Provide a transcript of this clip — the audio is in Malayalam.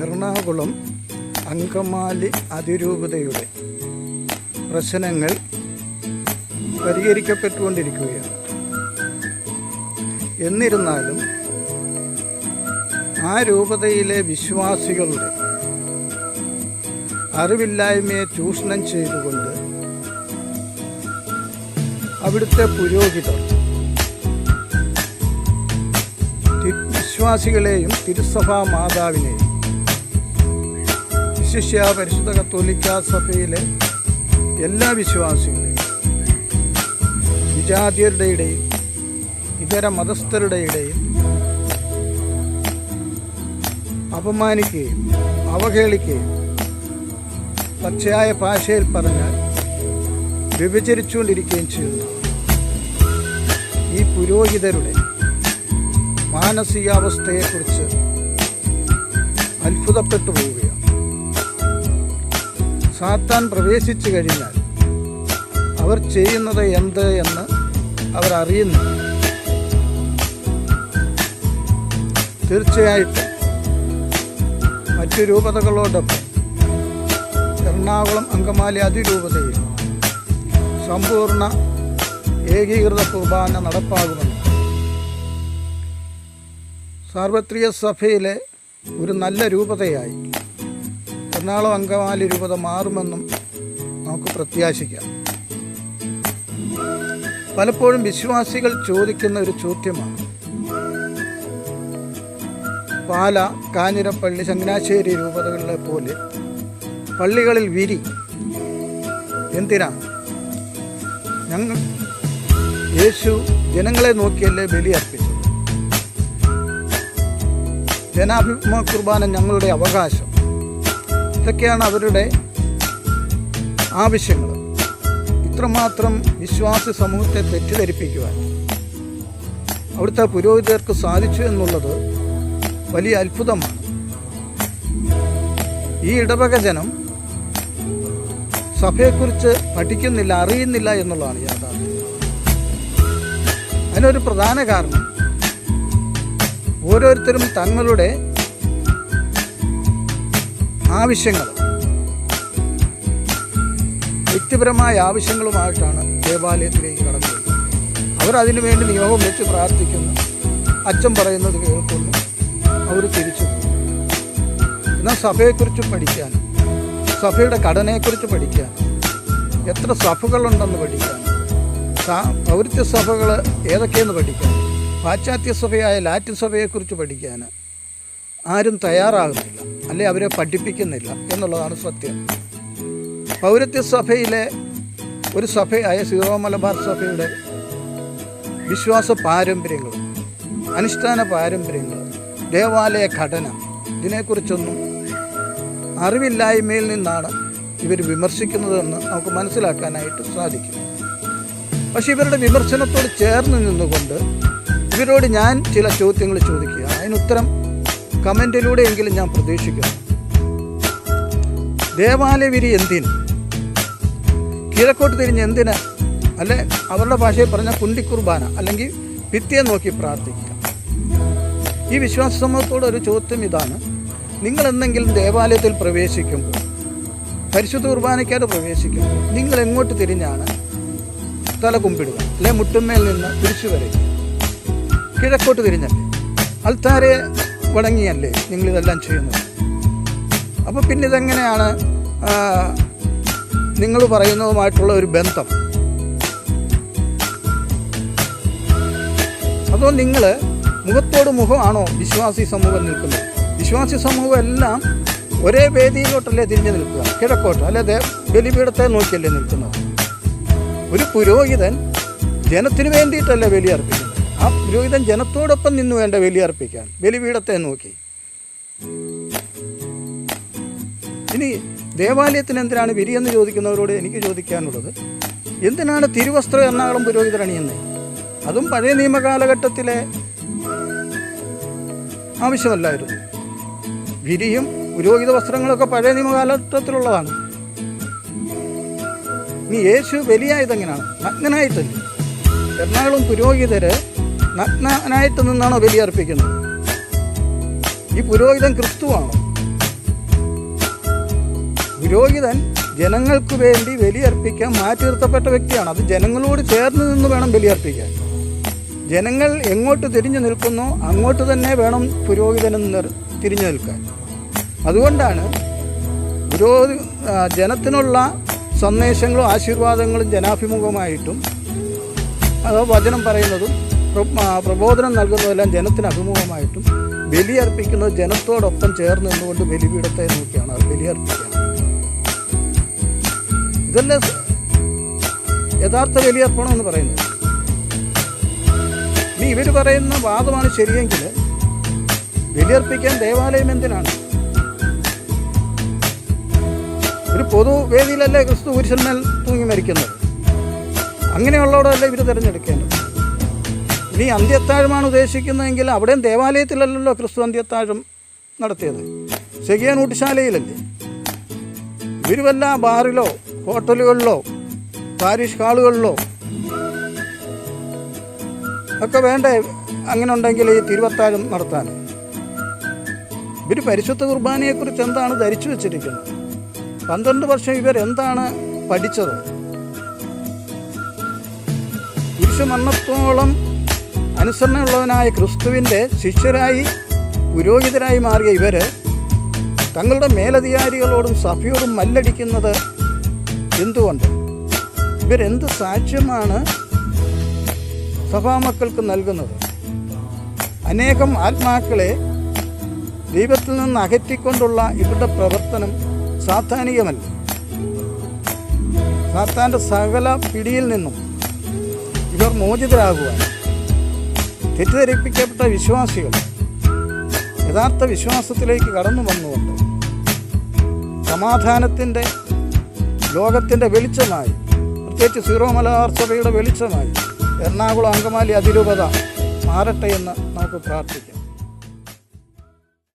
എറണാകുളം അങ്കമാലി അതിരൂപതയുടെ പ്രശ്നങ്ങൾ പരിഹരിക്കപ്പെട്ടുകൊണ്ടിരിക്കുകയാണ്. എന്നിരുന്നാലും ആ രൂപതയിലെ വിശ്വാസികളുടെ അറിവില്ലായ്മയെ ചൂഷണം ചെയ്തുകൊണ്ട് അവിടുത്തെ പുരോഹിതർ വിശ്വാസികളെയും തിരുസഭാ മാതാവിനെയും വിശിഷ്യ പരിശുദ്ധ കത്തോലിക്ക സഭയിലെ എല്ലാ വിശ്വാസികളുടെയും വിജാതിയരുടെ ഇടയിൽ ഇതര മതസ്ഥരുടെ ഇടയിൽ അപമാനിക്കുകയും അവഹേളിക്കുകയും പച്ചയായ ഭാഷയിൽ പറഞ്ഞാൽ വിഭജിച്ചുകൊണ്ടിരിക്കുകയും ചെയ്യുന്നു. ഈ പുരോഹിതരുടെ മാനസികാവസ്ഥയെക്കുറിച്ച് അത്ഭുതപ്പെട്ടു പോവുകയാണ്. സാത്താൻ പ്രവേശിച്ചു കഴിഞ്ഞാൽ അവർ ചെയ്യുന്നത് എന്ത് എന്ന് അവർ അറിയുന്നു. തീർച്ചയായിട്ടും മറ്റു രൂപതകളോടൊപ്പം എറണാകുളം അങ്കമാലി അതിരൂപതയിൽ സമ്പൂർണ ഏകീകൃത കുർബാന നടപ്പാകുമെന്ന് സാർവത്രിക സഭയിലെ ഒരു നല്ല രൂപതയായി എറണാകുളം അങ്കമാലി രൂപത മാറുമെന്നും നമുക്ക് പ്രത്യാശിക്കാം. പലപ്പോഴും വിശ്വാസികൾ ചോദിക്കുന്ന ഒരു ചോദ്യമാണ്. പാല കാഞ്ഞിരപ്പള്ളി ചങ്ങനാശ്ശേരി രൂപതകളിലെ പോലെ പള്ളികളിൽ വിരി എന്തിനാ ഞങ്ങൾ യേശു ജനങ്ങളെ നോക്കിയല്ലേ ബലി അർപ്പിച്ചത്? ജനാഭിമുഖ കുർബാന ഞങ്ങളുടെ അവകാശം. ഇതൊക്കെയാണ് അവരുടെ ആവശ്യങ്ങൾ? ഇത്രമാത്രം വിശ്വാസി സമൂഹത്തെ തെറ്റിദ്ധരിപ്പിക്കുവാൻ അവിടുത്തെ പുരോഹിതർക്ക് സാധിച്ചു എന്നുള്ളത് വലിയ അത്ഭുതമാണ്. ഈ ഇടവക ജനം സഭയെക്കുറിച്ച് പഠിക്കുന്നില്ല അറിയുന്നില്ല എന്നുള്ളതാണ് യാഥാർത്ഥ്യം. അതിനൊരു പ്രധാന കാരണം ഓരോരുത്തരും തങ്ങളുടെ ആവശ്യങ്ങൾ. വ്യക്തിപരമായ ആവശ്യങ്ങളുമായിട്ടാണ് ദേവാലയത്തിലേക്ക് കടന്നു അവരതിനു വേണ്ടി നിയോഗം വെച്ച് പ്രാർത്ഥിക്കുന്നു. അച്ഛൻ പറയുന്നത് കേൾക്കുന്നു. അവർ തിരിച്ചു എന്നാൽ സഭയെക്കുറിച്ച് പഠിക്കാൻ സഭയുടെ ഘടനയെക്കുറിച്ച് പഠിക്കാൻ എത്ര സഭകളുണ്ടെന്ന് പഠിക്കാൻ പൗരത്യ സഭകൾ ഏതൊക്കെയെന്ന് പഠിക്കാൻ പാശ്ചാത്യ സഭയായ ലാറ്റിൻ സഭയെക്കുറിച്ച് പഠിക്കാൻ ആരും തയ്യാറാകുന്നില്ല അല്ലെ അവരെ പഠിപ്പിക്കുന്നില്ല എന്നുള്ളതാണ് സത്യം. പൗരത്യ സഭയിലെ ഒരു സഭയായ സീറോ മലബാർ സഭയുടെ വിശ്വാസ പാരമ്പര്യങ്ങൾ അനുഷ്ഠാന പാരമ്പര്യങ്ങൾ ദേവാലയ ഘടന ഇതിനെക്കുറിച്ചൊന്നും അറിവില്ലായ്മയിൽ നിന്നാണ് ഇവർ വിമർശിക്കുന്നതെന്ന് നമുക്ക് മനസ്സിലാക്കാനായിട്ട് സാധിക്കും. പക്ഷെ ഇവരുടെ വിമർശനത്തോട് ചേർന്ന് നിന്നുകൊണ്ട് ഇവരോട് ഞാൻ ചില ചോദ്യങ്ങൾ ചോദിക്കുക. അതിനുത്തരം കമന്റിലൂടെയെങ്കിലും ഞാൻ പ്രതീക്ഷിക്കുന്നു. ദേവാലയ വിരി എന്തിന്? കിഴക്കോട്ട് തിരിഞ്ഞ് എന്തിന്? അല്ലെ അവരുടെ ഭാഷയിൽ പറഞ്ഞ കുണ്ടിക്കുർബാന അല്ലെങ്കിൽ ഭിത്തിയെ നോക്കി പ്രാർത്ഥിക്കുക. ഈ വിശ്വാസ സമൂഹത്തോട് ഒരു ചോദ്യം ഇതാണ്. നിങ്ങൾ എന്തെങ്കിലും ദേവാലയത്തിൽ പ്രവേശിക്കുമ്പോൾ പരിശുദ്ധ കുർബാനയ്ക്കായിട്ട് പ്രവേശിക്കുമ്പോൾ നിങ്ങൾ എങ്ങോട്ട് തിരിഞ്ഞാണ്? തല കുമ്പിടുക അല്ലെ മുട്ടുമ്മയിൽ നിന്ന് തിരിച്ചു വരയ്ക്കുക. കിഴക്കോട്ട് തിരിഞ്ഞല്ലേ? അൽത്താരെ വണങ്ങിയല്ലേ നിങ്ങളിതെല്ലാം ചെയ്യുന്നത്? അപ്പോൾ പിന്നെ ഇതെങ്ങനെയാണ് നിങ്ങൾ പറയുന്നതുമായിട്ടുള്ള ഒരു ബന്ധം? അതോ നിങ്ങൾ മുഖത്തോട് മുഖമാണോ വിശ്വാസി സമൂഹം നിൽക്കുന്നത്? വിശ്വാസി സമൂഹം എല്ലാം ഒരേ വേദിയിലോട്ടല്ലേ തിരിഞ്ഞു നിൽക്കുക. കിഴക്കോട്ട് അല്ലാതെ ബലിപീഠത്തെ നോക്കിയല്ലേ നിൽക്കുന്നത്. ഒരു പുരോഹിതൻ ജനത്തിന് വേണ്ടിയിട്ടല്ലേ ബലി അർപ്പിക്കുന്നത് ആ പുരോഹിതൻ ജനത്തോടൊപ്പം നിന്നു വേണ്ട ബലി അർപ്പിക്കാൻ. ബലിപീഠത്തെ നോക്കി. ഇനി ദേവാലയത്തിന് എന്തിനാണ് എന്ന് ചോദിക്കുന്നവരോട് എനിക്ക് ചോദിക്കാനുള്ളത്? എന്തിനാണ് തിരുവസ്ത്രം എറണാകുളം പുരോഹിതർ അണിയുന്നത് അതും പഴയ നിയമകാലഘട്ടത്തിലെ ആവശ്യമല്ലായിരുന്നു. വിരിയും പുരോഹിത വസ്ത്രങ്ങളൊക്കെ പഴയ നിയമകാലഘട്ടത്തിലുള്ളതാണ്. ഇനി യേശു ബലിയായതെങ്ങനെയാണ്? നഗ്നനായിട്ടല്ലേ എറണാകുളം പുരോഹിതര് നഗ്നനായിട്ട് നിന്നാണോ ബലി അർപ്പിക്കുന്നത് ഈ പുരോഹിതൻ ക്രിസ്തുവാണോ? പുരോഹിതൻ ജനങ്ങൾക്ക് വേണ്ടി ബലിയർപ്പിക്കാൻ മാറ്റി നിർത്തപ്പെട്ട വ്യക്തിയാണ്? അത് ജനങ്ങളോട് ചേർന്ന് നിന്ന് വേണം ബലിയർപ്പിക്കാൻ. ജനങ്ങൾ എങ്ങോട്ട് തിരിഞ്ഞു നിൽക്കുന്നു അങ്ങോട്ട് തന്നെ വേണം പുരോഹിതൻ നിർ- തിരിഞ്ഞു നിൽക്കാൻ. അതുകൊണ്ടാണ് പുരോഹി ജനത്തിനുള്ള സന്ദേശങ്ങളും ആശീർവാദങ്ങളും ജനാഭിമുഖമായിട്ടും അത് വചനം പറയുന്നതും പ്രബോധനം നൽകുന്നതെല്ലാം ജനത്തിന് അഭിമുഖമായിട്ടും ബലിയർപ്പിക്കുന്നത് ജനത്തോടൊപ്പം ചേർന്ന് നിന്നുകൊണ്ട് ബലിപീഠത്തെ നോക്കിയാണ് അത് ബലിയർപ്പിക്കുന്നത് ഇതല്ലേ യഥാർത്ഥ ബലിയർപ്പണം എന്ന് പറയുന്നത്? ഇനി ഇവർ പറയുന്ന വാദമാണ് ശരിയെങ്കിൽ ബലിയർപ്പിക്കാൻ ദേവാലയം എന്തിനാണ്? ഒരു പൊതുവേദിയിലല്ലേ ക്രിസ്തു പുരുഷന്മേൽ തൂങ്ങി മരിക്കുന്നത്? അങ്ങനെയുള്ളവടല്ലേ ഇവർ തിരഞ്ഞെടുക്കേണ്ടത്? ഇനി അന്ത്യത്താഴമാണ് ഉദ്ദേശിക്കുന്നതെങ്കിൽ അവിടെയും ദേവാലയത്തിലല്ലല്ലോ ക്രിസ്തു അന്ത്യത്താഴം നടത്തിയത്. സെഗിയാൻ ഊട്ടുശാലയിലല്ലേ ഇവർ വല്ല ബാറിലോ ഹോട്ടലുകളിലോ പാരിഷ് ഹാളുകളിലോ ഒക്കെ വേണ്ടേ അങ്ങനെ ഉണ്ടെങ്കിൽ ഈ തിരുവത്താഴം നടത്താൻ. ഇവർ പരിശുദ്ധ കുർബാനയെക്കുറിച്ച് എന്താണ് ധരിച്ചു വച്ചിരിക്കുന്നത്? പന്ത്രണ്ട് വർഷം ഇവർ എന്താണ് പഠിച്ചത്? പുരുഷമരണത്തോളം അനുസരണമുള്ളവനായ ക്രിസ്തുവിന്റെ ശിഷ്യരായി പുരോഹിതരായി മാറിയ ഇവർ തങ്ങളുടെ മേലധികാരികളോടും സഭയോടും മല്ലടിക്കുന്നത് എന്തുകൊണ്ട്? ഇവരെന്ത് സാക്ഷ്യമാണ് സഭാമക്കൾക്ക് നൽകുന്നത്? അനേകം ആത്മാക്കളെ ദൈവത്തിൽ നിന്ന് അകറ്റിക്കൊണ്ടുള്ള ഇവരുടെ പ്രവർത്തനം സാധാനികമല്ല സാത്താന്റെ സകല പിടിയിൽ നിന്നും ഇവർ മോചിതരാകുവാൻ തെറ്റിദ്ധരിപ്പിക്കപ്പെട്ട വിശ്വാസികൾ യഥാർത്ഥ വിശ്വാസത്തിലേക്ക് കടന്നു വന്നുകൊണ്ട് സമാധാനത്തിന്റെ ലോകത്തിന്റെ വെളിച്ചമായി പ്രത്യേകിച്ച് സീറോ മലബാർ സഭയുടെ വെളിച്ചമായി എറണാകുളം അങ്കമാലി അതിരൂപത മാറട്ടെ എന്ന് നമുക്ക് പ്രാർത്ഥിക്കാം.